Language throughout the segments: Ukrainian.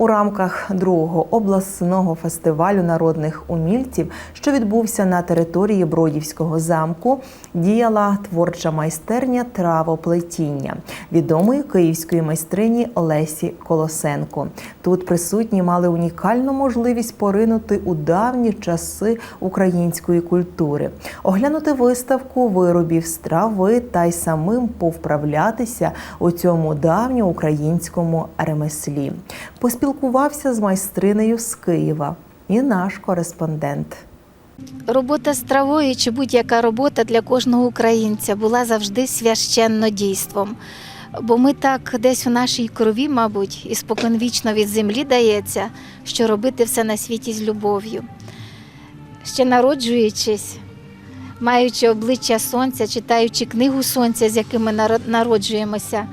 У рамках другого обласного фестивалю народних умільців, що відбувся на території Бродівського замку, діяла творча майстерня травоплетіння відомої київської майстрині Лесі Колосенко. Тут присутні мали унікальну можливість поринути у давні часи української культури, оглянути виставку виробів з трави та й самим повправлятися у цьому давньоукраїнському ремеслі. Поспілкувався з майстринею з Києва і наш кореспондент. Робота з травою чи будь-яка робота для кожного українця була завжди священнодійством. Бо ми так десь у нашій крові, мабуть, і споконвічно від землі дається, що робити все на світі з любов'ю. Ще народжуючись, маючи обличчя сонця, читаючи книгу сонця, з якими наро- народжуємося,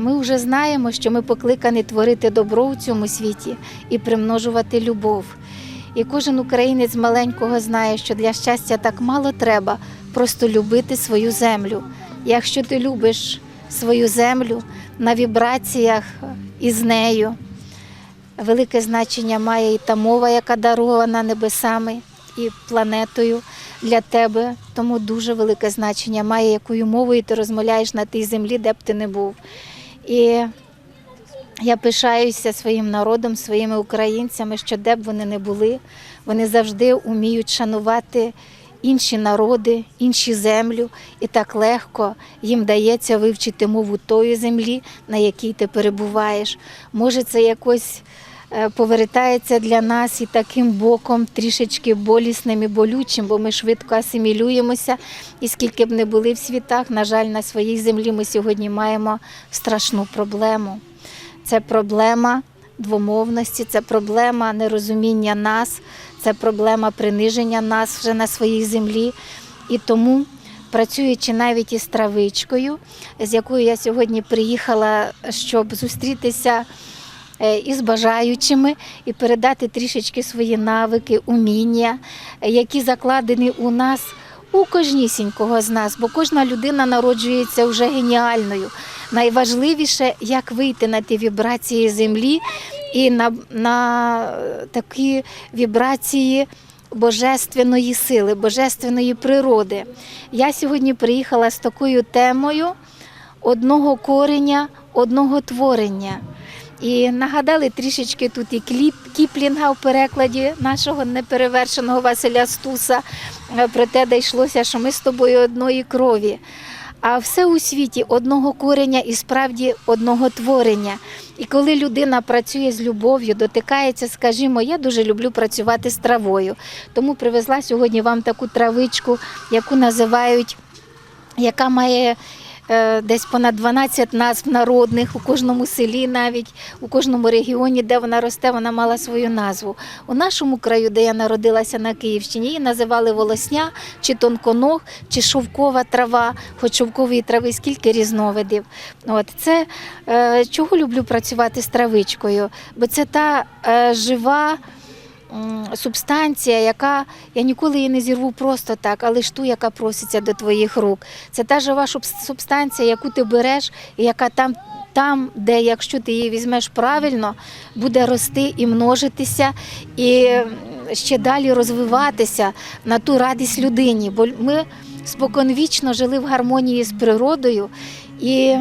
ми вже знаємо, що ми покликані творити добро у цьому світі і примножувати любов. І кожен українець маленького знає, що для щастя так мало треба просто любити свою землю. Якщо ти любиш свою землю на вібраціях із нею, велике значення має і та мова, яка дарована небесами і планетою для тебе. Тому дуже велике значення має, якою мовою ти розмовляєш на тій землі, де б ти не був. І я пишаюся своїм народом, своїми українцями, що де б вони не були, вони завжди вміють шанувати інші народи, інші землю, і так легко їм дається вивчити мову тої землі, на якій ти перебуваєш. Може, це якось повертається для нас і таким боком трішечки болісним і болючим, бо ми швидко асимілюємося. І скільки б не були в світах, на жаль, на своїй землі ми сьогодні маємо страшну проблему. Це проблема двомовності, це проблема нерозуміння нас, це проблема приниження нас вже на своїй землі. І тому, працюючи навіть із травичкою, з якою я сьогодні приїхала, щоб зустрітися е, із бажаючими і передати трішечки свої навики, уміння, е, які закладені у нас. У кожнісінького з нас, бо кожна людина народжується вже геніальною. Найважливіше, як вийти на ті вібрації землі і на, на такі вібрації божественної сили, божественної природи. Я сьогодні приїхала з такою темою одного кореня, одного творення. І нагадали трішечки тут і кліп Кіплінга в перекладі нашого неперевершеного Василя Стуса е, про те, де йшлося, що ми з тобою одної крові. А все у світі одного кореня і справді одного творення. І коли людина працює з любов'ю, дотикається, скажімо, я дуже люблю працювати з травою. Тому привезла сьогодні вам таку травичку, яку називають, яка має десь понад 12 назв народних у кожному селі, навіть у кожному регіоні, де вона росте, вона мала свою назву. У нашому краю, де я народилася на Київщині, її називали волосня, чи тонконог, чи шовкова трава, хоч шовкової трави скільки різновидів. От це е, чого люблю працювати з травичкою, бо це та е, жива. Субстанція, яка я ніколи її не зірву просто так, але ж ту, яка проситься до твоїх рук. Це та жива субстанція, яку ти береш, і яка там, там, де, якщо ти її візьмеш правильно, буде рости і множитися, і ще далі розвиватися на ту радість людині. Бо ми споконвічно жили в гармонії з природою і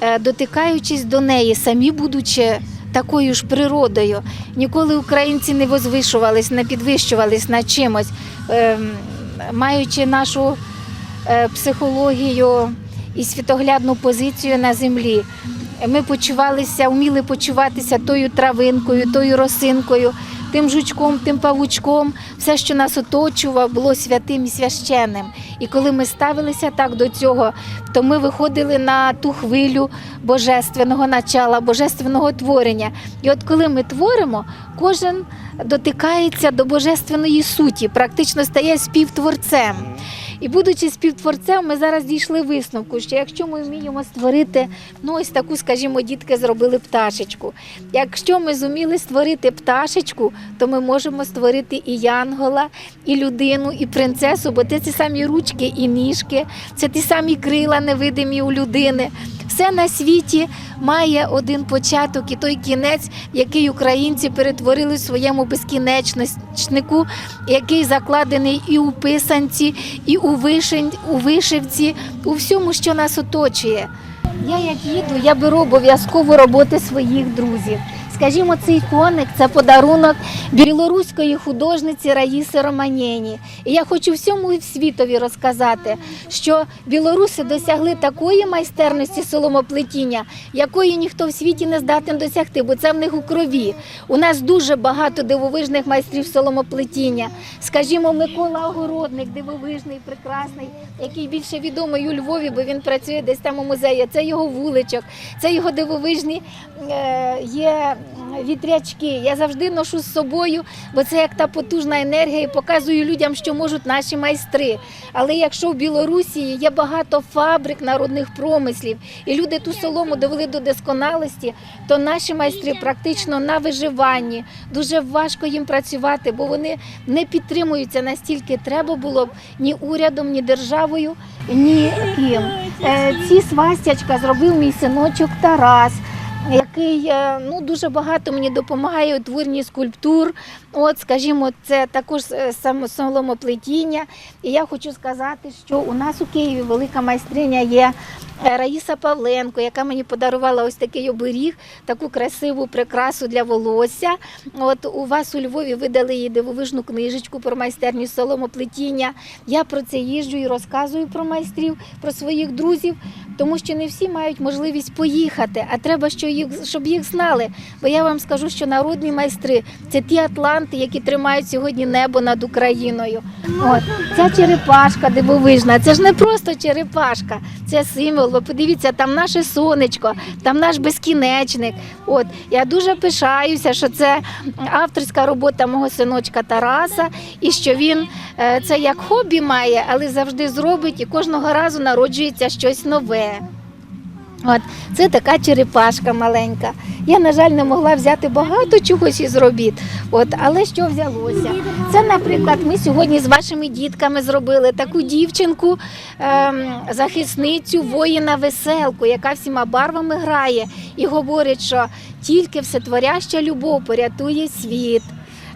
е, дотикаючись до неї, самі будучи такою ж природою, ніколи українці не возвишувались, не підвищувались над чимось, Ем, маючи нашу е, психологію і світоглядну позицію на землі. Ми почувалися, вміли почуватися тою травинкою, тою росинкою, тим жучком, тим павучком. Все, що нас оточувало, було святим і священним. І коли ми ставилися так до цього, то ми виходили на ту хвилю божественного начала, божественного творення. І от коли ми творимо, кожен дотикається до божественної суті, практично стає співтворцем. І будучи співтворцем, ми зараз дійшли висновку, що якщо ми вміємо створити, ну ось таку, скажімо, дітки зробили пташечку. Якщо ми зуміли створити пташечку, то ми можемо створити і янгола, і людину, і принцесу, бо це ті самі ручки і ніжки, це ті самі крила невидимі у людини. Все на світі має один початок і той кінець, який українці перетворили в своєму безкінечнику, який закладений і у писанці, і у, вишень, у вишивці, у всьому, що нас оточує. Я як їду, я беру обов'язково роботи своїх друзів. Скажімо, цей коник це подарунок білоруської художниці Раїси Романєні. І я хочу всьому світові розказати, що білоруси досягли такої майстерності соломоплетіння, якої ніхто в світі не здатен досягти, бо це в них у крові. У нас дуже багато дивовижних майстрів соломоплетіння. Скажімо, Микола Огородник, дивовижний, прекрасний, який більше відомий у Львові, бо він працює десь там у музеї. Це його вуличок, це його дивовижні е, є вітрячки. Я завжди ношу з собою, бо це як та потужна енергія, і показую людям, що можуть наші майстри. Але якщо в Білорусі є багато фабрик народних промислів, і люди ту солому довели до досконалості, то наші майстри практично на виживанні. Дуже важко їм працювати, бо вони не підтримуються настільки треба було б ні урядом, ні державою, ні ким. Е, Ці свастячка зробив мій синочок Тарас. Який е, ну дуже багато мені допомагає у творенні скульптур. От, скажімо, це також е, соломоплетіння. І я хочу сказати, що у нас у Києві велика майстриня є е, Раїса Павленко, яка мені подарувала ось такий оберіг, таку красиву прикрасу для волосся. От у вас у Львові видали їй дивовижну книжечку про майстерню соломоплетіння. Я про це їжджу і розказую про майстрів, про своїх друзів, тому що не всі мають можливість поїхати, а треба, що їх, щоб їх знали. Бо я вам скажу, що народні майстри це ті атланти, які тримають сьогодні небо над Україною. От ця черепашка дивовижна. Це ж не просто черепашка, це символ. Ви подивіться, там наше сонечко, там наш безкінечник. От я дуже пишаюся, що це авторська робота мого синочка Тараса, і що він е, це як хобі має, але завжди зробить і кожного разу народжується щось нове. От це така черепашка маленька. Я, на жаль, не могла взяти багато чогось із робіт. От, але що взялося? Це, наприклад, ми сьогодні з вашими дітками зробили таку дівчинку, ем, захисницю воїна веселку, яка всіма барвами грає і говорить, що тільки всетворяща любов порятує світ.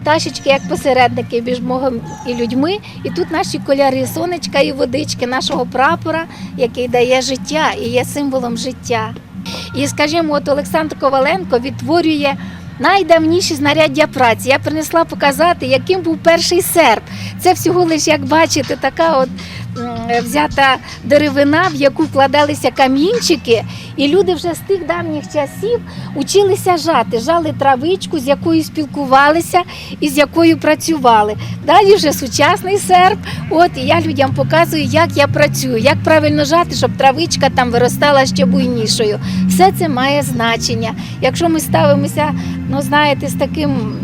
Пташечки як посередники між Богом і людьми, і тут наші кольори, сонечка і водички нашого прапора, який дає життя і є символом життя. І скажімо, от Олександр Коваленко відтворює найдавніші знаряддя праці. Я принесла показати, яким був перший серп. Це всього лиш, як бачите, така от взята деревина, в яку вкладалися камінчики, і люди вже з тих давніх часів училися жати, жали травичку, з якою спілкувалися і з якою працювали. Далі вже сучасний серп. От і я людям показую, як я працюю, як правильно жати, щоб травичка там виростала ще буйнішою. Все це має значення. Якщо ми ставимося, ну знаєте, з таким.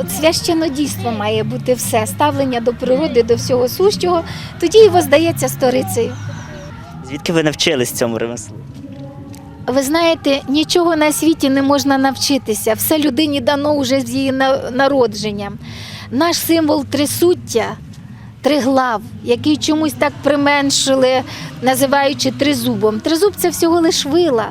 От священодійство має бути все, ставлення до природи, до всього сущого, тоді і воздається сторицею. Звідки ви навчились цьому ремеслу? Ви знаєте, нічого на світі не можна навчитися. Все людині дано вже з її на- народженням. Наш символ трисуття, триглав, який чомусь так применшили, називаючи тризубом. Тризуб це всього лиш вила.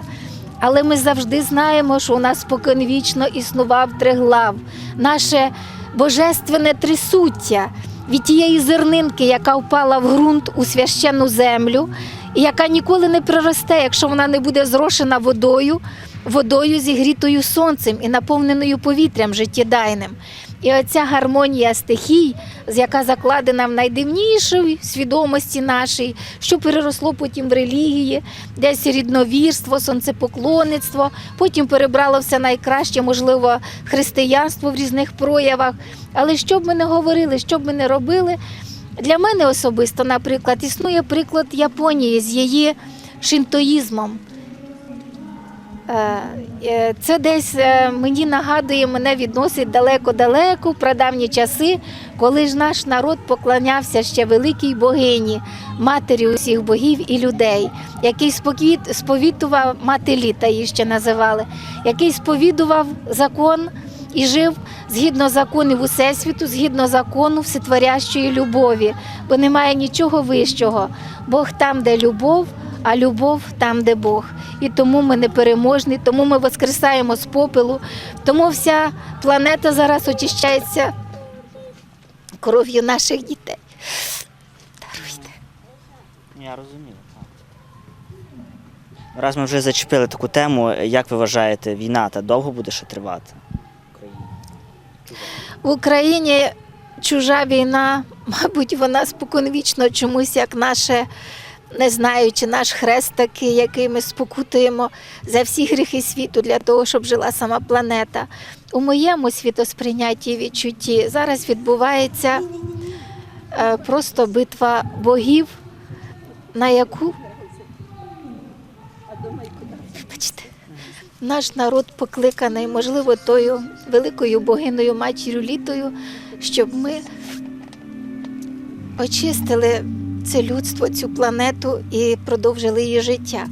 Але ми завжди знаємо, що у нас споконвічно існував триглав, наше божественне трисуття від тієї зернинки, яка впала в ґрунт у священну землю, і яка ніколи не приросте, якщо вона не буде зрошена водою, водою зігрітою сонцем і наповненою повітрям життєдайним. І оця гармонія стихій, яка закладена в найдивнішій свідомості нашій, що переросло потім в релігії, десь рідновірство, сонцепоклонництво, потім перебрало все найкраще, можливо, християнство в різних проявах. Але що б ми не говорили, що б ми не робили, для мене особисто, наприклад, існує приклад Японії з її шинтоїзмом. Е, е, Це десь е, мені нагадує, мене відносить далеко-далеко в прадавні часи, коли ж наш народ поклонявся ще великій богині, матері усіх богів і людей, який сповідував мати літа, її ще називали, який сповідував закон і жив згідно законів Усесвіту, згідно закону всетворящої любові, бо немає нічого вищого. Бог там, де любов, а любов там, де Бог. І тому ми непереможні, тому ми воскресаємо з попелу, тому вся планета зараз очищається кров'ю наших дітей. Даруйте. Я розумію. Раз ми вже зачепили таку тему, як ви вважаєте, війна та довго буде ще тривати? В Україні чужа війна, мабуть, вона споконвічно чомусь як наше, не знаю, чи наш хрест такий, який ми спокутуємо за всі гріхи світу для того, щоб жила сама планета. У моєму світосприйнятті і відчутті зараз відбувається е, просто битва богів, на яку Вибачте. Наш народ покликаний, можливо, тою великою богиною матір'ю літою, щоб ми очистили це людство, цю планету і продовжили її життя.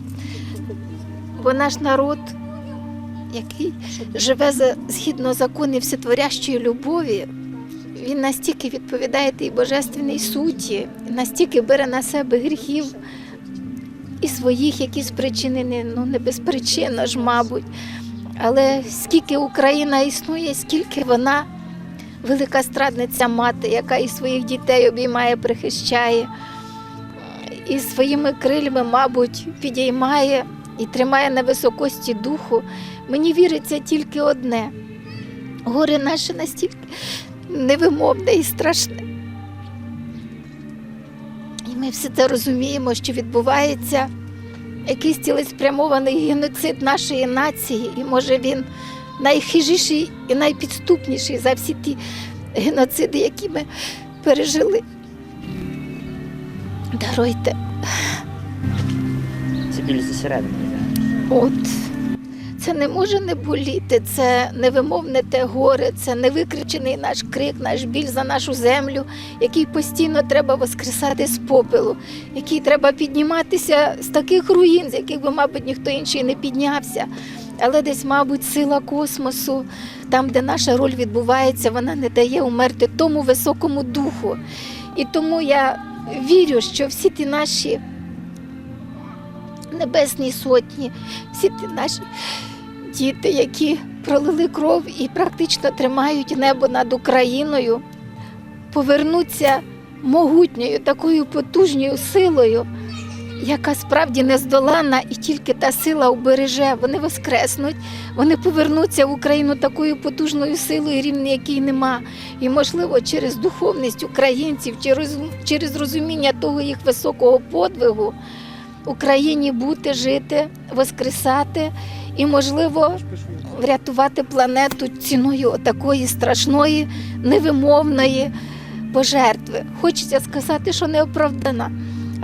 Бо наш народ, який живе за, згідно законів всетворящої любові, він настільки відповідає тій божественній суті, настільки бере на себе гріхів і своїх, які спричинені, ну не безпричинно ж, мабуть. Але скільки Україна існує, скільки вона велика страдниця мати, яка і своїх дітей обіймає, прихищає, і своїми крильми, мабуть, підіймає і тримає на високості духу. Мені віриться тільки одне: горе наше настільки невимовне і страшне. І ми все це розуміємо, що відбувається якийсь цілеспрямований геноцид нашої нації, і може він найхижіший і найпідступніший за всі ті геноциди, які ми пережили. Даруйте, Це біль зсередини от. Це не може не боліти, це невимовне те горе, це невикричений наш крик, наш біль за нашу землю, який постійно треба воскресати з попелу, який треба підніматися з таких руїн, з яких би, мабуть, ніхто інший не піднявся. Але десь, мабуть, сила космосу, там, де наша роль відбувається, вона не дає умерти тому високому духу. І тому я вірю, що всі ті наші небесні сотні, всі ті наші діти, які пролили кров і практично тримають небо над Україною, повернуться могутньою, такою потужною силою, яка справді нездоланна, і тільки та сила убереже. Вони воскреснуть, вони повернуться в Україну такою потужною силою, рівня якій нема. І, можливо, через духовність українців, через, через розуміння того їх високого подвигу. Україні бути, жити, воскресати і, можливо, врятувати планету ціною такої страшної, невимовної пожертви. Хочеться сказати, що не оправдана,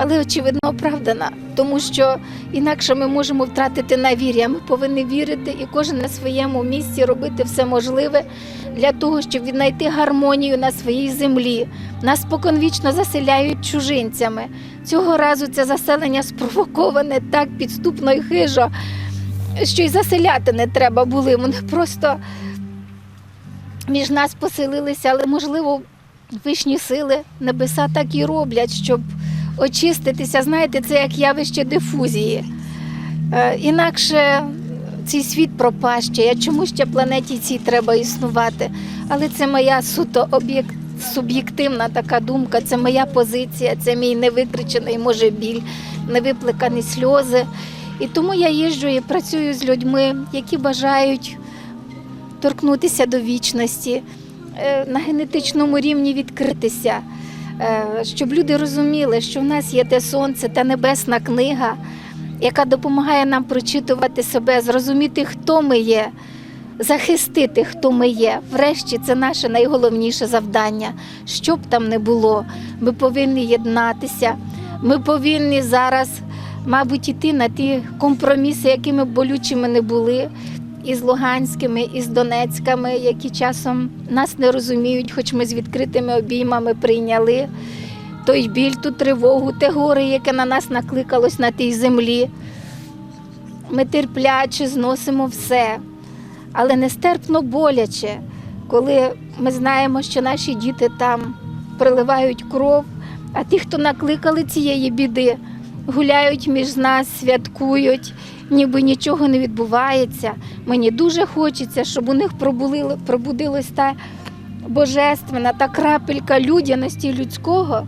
але очевидно оправдана, тому що інакше ми можемо втратити на вірі. а Ми повинні вірити і кожен на своєму місці робити все можливе для того, щоб віднайти гармонію на своїй землі. Нас споконвічно заселяють чужинцями. Цього разу це заселення спровоковане так підступно і хижо, що й заселяти не треба були. Вони просто між нас поселилися, але можливо вищі сили небеса так і роблять, щоб очиститися. Знаєте, це як явище дифузії. Е, Інакше цей світ пропаще, а чому ще планеті цій треба існувати? Але це моя суто об'єкт. Суб'єктивна така думка, це моя позиція, це мій невикричений, може, біль, невипликані сльози. І тому я їжджу і працюю з людьми, які бажають торкнутися до вічності, е, на генетичному рівні відкритися, щоб люди розуміли, що в нас є те сонце та небесна книга, яка допомагає нам прочитувати себе, зрозуміти, хто ми є, захистити, хто ми є. Врешті це наше найголовніше завдання. Що б там не було, ми повинні єднатися. Ми повинні зараз, мабуть, іти на ті компроміси, якими болючими не були, і з Луганськими, і з Донецьками, які часом нас не розуміють, хоч ми з відкритими обіймами прийняли той біль, ту тривогу, те горе, яке на нас накликалось на тій землі. Ми терпляче зносимо все, але нестерпно боляче, коли ми знаємо, що наші діти там приливають кров, а ті, хто накликали цієї біди, гуляють між нас, святкують, ніби нічого не відбувається. Мені дуже хочеться, щоб у них пробудилась та божественна, та крапелька людяності людського.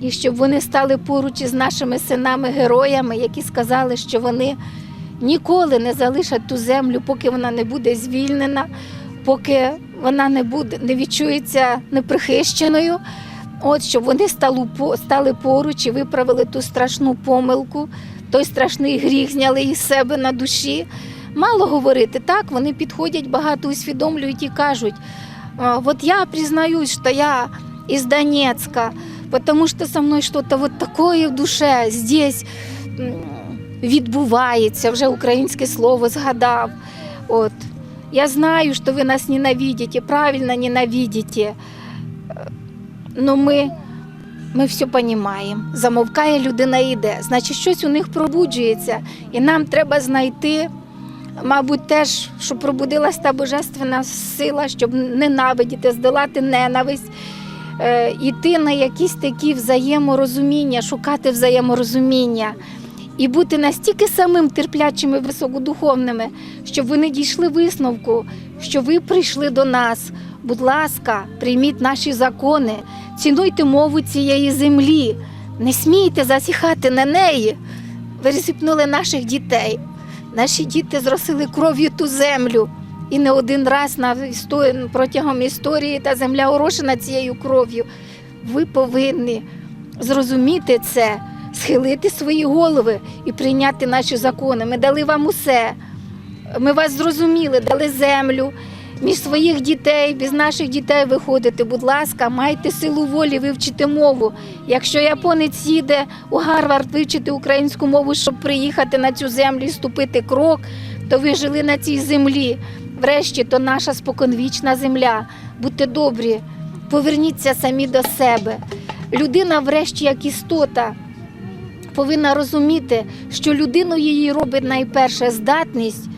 І щоб вони стали поруч із нашими синами-героями, які сказали, що вони ніколи не залишать ту землю, поки вона не буде звільнена, поки вона не буде, не відчується неприхищеною. От щоб вони стали, поруч і виправили ту страшну помилку, той страшний гріх зняли із себе на душі. Мало говорити, так, вони підходять, багато усвідомлюють і кажуть, от я признаюсь, що я із Донецька, потому что со мною что-то вот такое в душе здесь відбувається, вже українське слово згадав. От. Я знаю, що ви нас ненавидите, правильно ненавидите. Но ми, ми все розуміємо. Замовкає людина йде. Значить, щось у них пробуджується. І нам треба знайти, мабуть, теж, щоб пробудилась та божественна сила, щоб ненавидіти, здолати ненависть е, йти на якісь такі взаєморозуміння, шукати взаєморозуміння і бути настільки самим терплячими, високодуховними, щоб ви не дійшли висновку, що ви прийшли до нас. Будь ласка, прийміть наші закони, цінуйте мову цієї землі, не смійте засіхати на неї. Ви розіпнули наших дітей. Наші діти зросили кров'ю ту землю. І не один раз на протягом історії та земля орошена цією кров'ю. Ви повинні зрозуміти це, схилити свої голови і прийняти наші закони. Ми дали вам усе. Ми вас зрозуміли, дали землю. Між своїх дітей, без наших дітей виходити, будь ласка, майте силу волі вивчити мову. Якщо японець їде у Гарвард вивчити українську мову, щоб приїхати на цю землю і ступити крок, то ви жили на цій землі. Врешті, то наша споконвічна земля. Будьте добрі, поверніться самі до себе. Людина, врешті, як істота, повинна розуміти, що людину її робить найперше здатність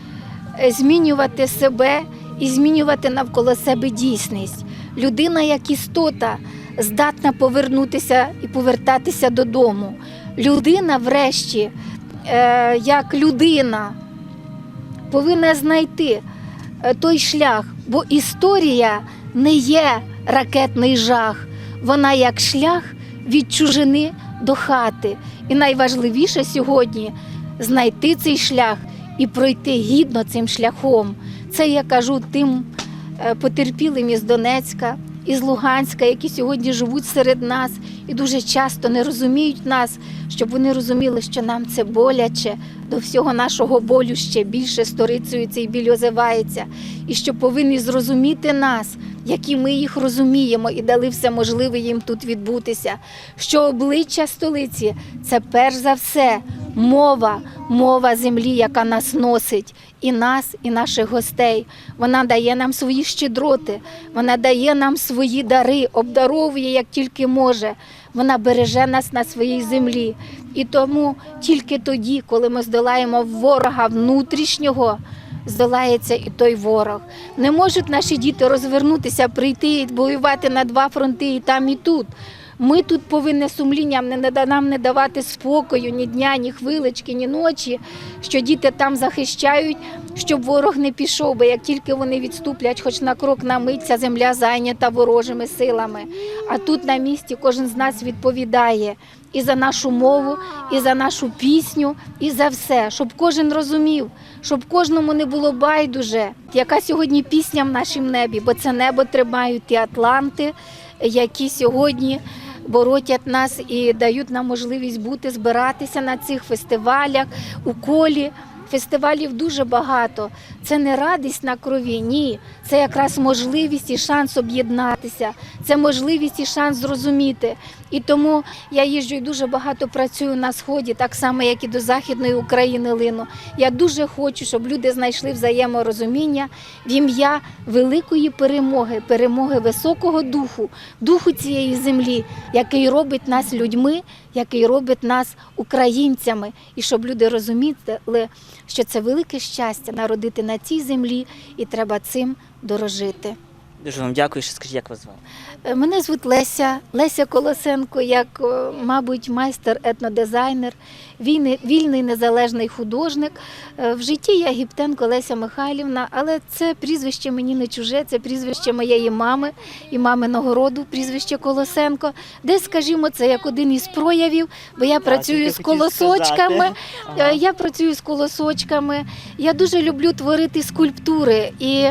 е, змінювати себе і змінювати навколо себе дійсність. Людина, як істота, здатна повернутися і повертатися додому. Людина, врешті, е, як людина, повинна знайти е, той шлях, бо історія не є ракетний жах, вона як шлях від чужини до хати. І найважливіше сьогодні знайти цей шлях і пройти гідно цим шляхом. Це я кажу тим е, потерпілим із Донецька, із Луганська, які сьогодні живуть серед нас і дуже часто не розуміють нас, щоб вони розуміли, що нам це боляче, до всього нашого болю ще більше сторицею цей біль озивається, і що повинні зрозуміти нас, які ми їх розуміємо, і дали все можливе їм тут відбутися. Що обличчя столиці це перш за все мова, мова землі, яка нас носить, і нас, і наших гостей. Вона дає нам свої щедроти, вона дає нам свої дари, обдаровує як тільки може. Вона береже нас на своїй землі. І тому тільки тоді, коли ми здолаємо ворога внутрішнього, здолається і той ворог. Не можуть наші діти розвернутися, прийти і воювати на два фронти і там, і тут. Ми тут повинні сумлінням не нам не давати спокою ні дня, ні хвилички, ні ночі, що діти там захищають, щоб ворог не пішов, бо як тільки вони відступлять, хоч на крок на мить, ця земля зайнята ворожими силами. А тут на місці кожен з нас відповідає і за нашу мову, і за нашу пісню, і за все, щоб кожен розумів, щоб кожному не було байдуже, яка сьогодні пісня в нашому небі, бо це небо тримають ті атланти, які сьогодні боротять нас і дають нам можливість бути, збиратися на цих фестивалях у колі. Фестивалів дуже багато. Це не радість на крові, ні. Це якраз можливість і шанс об'єднатися. Це можливість і шанс зрозуміти. І тому я їжджу і дуже багато працюю на сході, так само як і до західної України лину. Я дуже хочу, щоб люди знайшли взаєморозуміння в ім'я великої перемоги, перемоги високого духу, духу цієї землі, який робить нас людьми, який робить нас українцями, і щоб люди розуміли, що це велике щастя народити на цій землі, і треба цим дорожити. Дуже вам дякую, що скажіть, як вас звати? Е, Мене звуть Леся, Леся Колосенко, як, е, мабуть, майстер етнодизайнер, вільний, незалежний художник. Е, В житті я Гіптенко Леся Михайлівна, але це прізвище мені не чуже, це прізвище моєї мами і маминого роду, прізвище Колосенко. Десь, скажімо, це як один із проявів, бо я працюю з колосочками. Я працюю з колосочками. Я дуже люблю творити скульптури і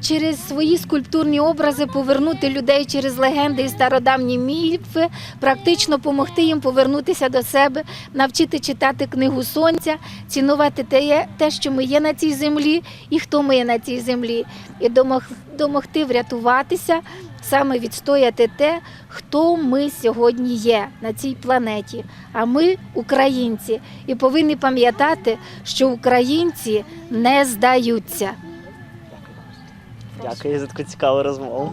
через свої скульптурні образи повернути людей через легенди і стародавні міфи, практично допомогти їм повернутися до себе, навчити читати книгу сонця, цінувати те, те, що ми є на цій землі, і хто ми є на цій землі, і домог- домогти врятуватися, саме відстояти те, хто ми сьогодні є на цій планеті. А ми українці, і повинні пам'ятати, що українці не здаються. Дякую за таку цікаву розмову.